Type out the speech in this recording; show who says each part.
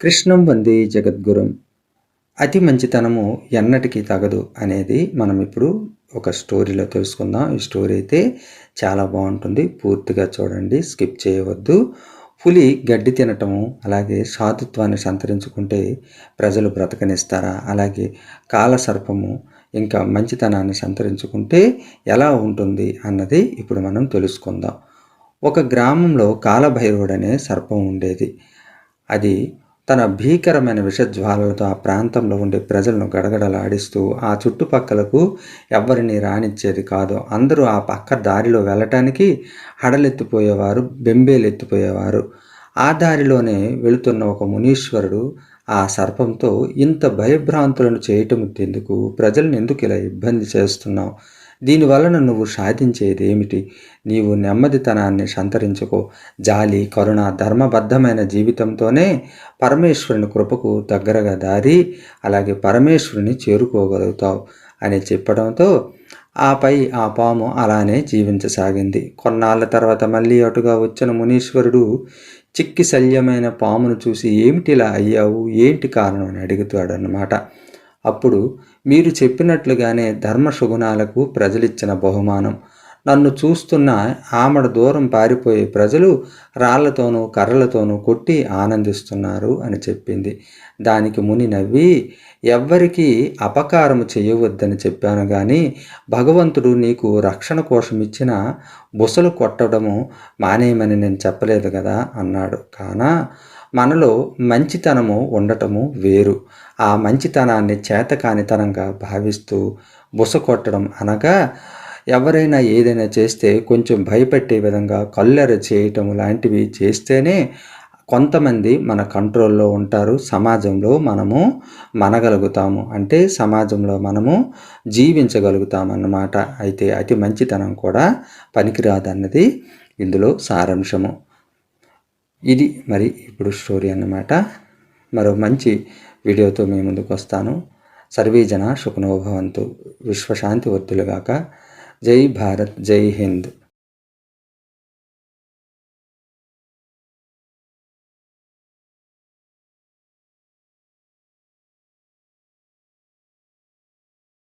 Speaker 1: కృష్ణం వందే జగద్గురం. అతి మంచితనము ఎన్నటికీ తగదు అనేది మనం ఇప్పుడు ఒక స్టోరీలో తెలుసుకుందాం. ఈ స్టోరీ అయితే చాలా బాగుంటుంది. పూర్తిగా చూడండి స్కిప్ చేయవద్దు. పులి గడ్డి తినటము అలాగే సాధుత్వాన్ని సంతరించుకుంటే ప్రజలు బ్రతకనిస్తారా? అలాగే కాలసర్పము ఇంకా మంచితనాన్ని సంతరించుకుంటే ఎలా ఉంటుంది అన్నది ఇప్పుడు మనం తెలుసుకుందాం. ఒక గ్రామంలో కాలభైరవుడు అనే సర్పం ఉండేది. అది తన భీకరమైన విషజ్వాలలతో ఆ ప్రాంతంలో ఉండే ప్రజలను గడగడలాడిస్తూ ఆ చుట్టుపక్కలకు ఎవరిని రానిచ్చేది కాదు. అందరూ ఆ పక్క దారిలో వెళ్ళటానికి హడలెత్తిపోయేవారు బెంబేలెత్తిపోయేవారు. ఆ దారిలోనే వెళుతున్న ఒక మునీశ్వరుడు ఆ సర్పంతో ఇంత భయభ్రాంతులను చేయటం ఎందుకు? ప్రజలను ఎందుకు ఇలా ఇబ్బంది చేస్తున్నావు? దీనివలన నువ్వు సాధించేది ఏమిటి నీవు నెమ్మదితనాన్ని సంతరించుకో. జాలి కరుణ ధర్మబద్ధమైన జీవితంతోనే పరమేశ్వరుని కృపకు దగ్గరగా దారి అలాగే పరమేశ్వరుని చేరుకోగలుగుతావు అని చెప్పడంతో ఆపై ఆ పాము అలానే జీవించసాగింది. కొన్నాళ్ళ తర్వాత మళ్ళీ అటుగా వచ్చిన మునీశ్వరుడు చిక్కి శల్యమైన పామును చూసి ఏమిటిలా అయ్యావు? ఏంటి కారణం? అని అడుగుతాడు అన్నమాట అప్పుడు మీరు చెప్పినట్లుగానే ధర్మసుగుణాలకు ప్రజలిచ్చిన బహుమానం. నన్ను చూస్తున్న ఆమడ దూరం పారిపోయే ప్రజలు రాళ్ళతోనూ కర్రలతోనూ కొట్టి ఆనందిస్తున్నారు అని చెప్పింది. దానికి ముని నవ్వి ఎవ్వరికీ అపకారము చేయవద్దని చెప్పాను కానీ భగవంతుడు నీకు రక్షణ కోసం ఇచ్చిన బుసలు కొట్టడము మానేయమని నేను చెప్పలేదు కదా అన్నాడు. కానా మనలో మంచితనము ఉండటము వేరు. ఆ మంచితనాన్ని చేతకానితనంగా భావిస్తూ బుస కొట్టడం అనగా ఎవరైనా ఏదైనా చేస్తే కొంచెం భయపెట్టే విధంగా కల్లెర చేయటం లాంటివి చేస్తేనే కొంతమంది మన కంట్రోల్లో ఉంటారు. సమాజంలో మనము మనగలుగుతాము. అంటే సమాజంలో మనము జీవించగలుగుతాం అన్నమాట అయితే అతి మంచితనం కూడా పనికిరాదన్నది ఇందులో సారాంశము. ఇది మరి ఇప్పుడు స్టోరీ అన్నమాట. మరో మంచి వీడియోతో మీ ముందుకు వస్తాను. సర్వీజన సుఖనోభవంతు విశ్వశాంతి వర్ధులుగాక జై భారత్ జై హింద్.